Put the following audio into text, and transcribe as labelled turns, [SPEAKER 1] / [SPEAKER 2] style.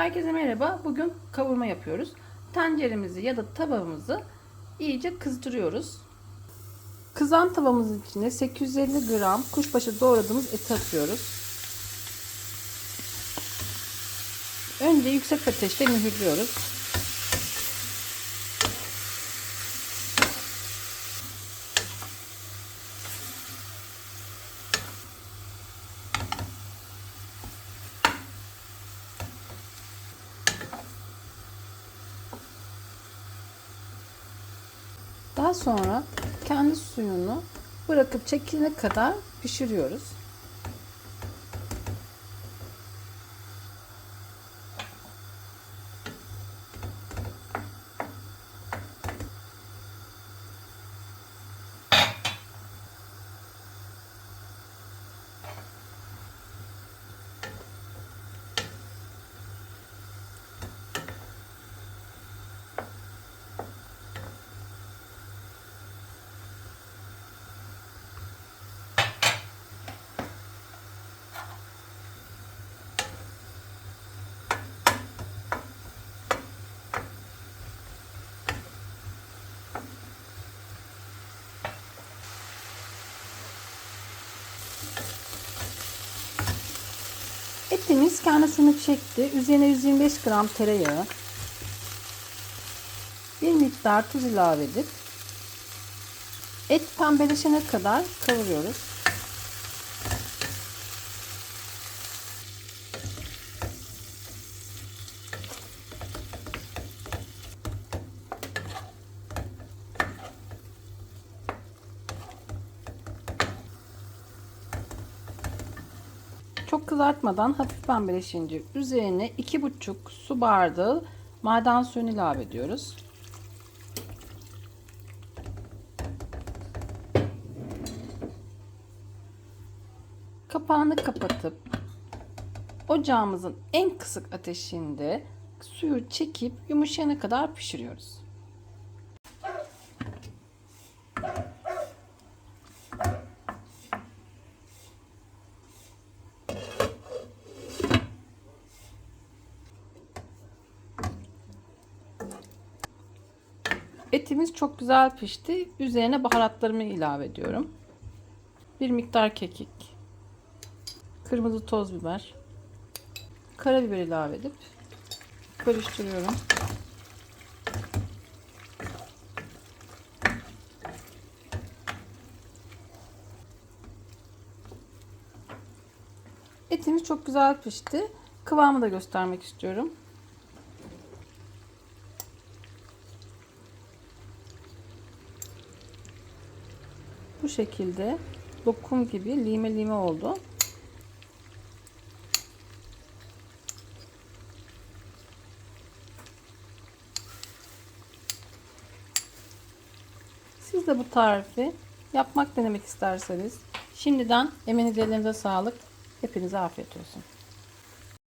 [SPEAKER 1] Herkese merhaba. Bugün kavurma yapıyoruz. Tenceremizi ya da tavamızı iyice kızdırıyoruz. Kızan tavamızın içine 850 gram kuşbaşı doğradığımız eti atıyoruz. Önce yüksek ateşte mühürlüyoruz. Daha sonra kendi suyunu bırakıp çekilene kadar pişiriyoruz. Etimiz kendi suyunu çekti. Üzerine 125 gram tereyağı, bir miktar tuz ilave edip et pembeleşene kadar kavuruyoruz. Çok kızartmadan hafif pembeleşince üzerine 2,5 su bardağı maden suyunu ilave ediyoruz. Kapağını kapatıp ocağımızın en kısık ateşinde suyu çekip yumuşayana kadar pişiriyoruz. Etimiz çok güzel pişti. Üzerine baharatlarımı ilave ediyorum. Bir miktar kekik, kırmızı toz biber, karabiber ilave edip karıştırıyorum. Etimiz çok güzel pişti. Kıvamı da göstermek istiyorum. Bu şekilde lokum gibi lime lime oldu. Siz de bu tarifi yapmak denemek isterseniz şimdiden emeğiniz ellerinize sağlık. Hepinize afiyet olsun.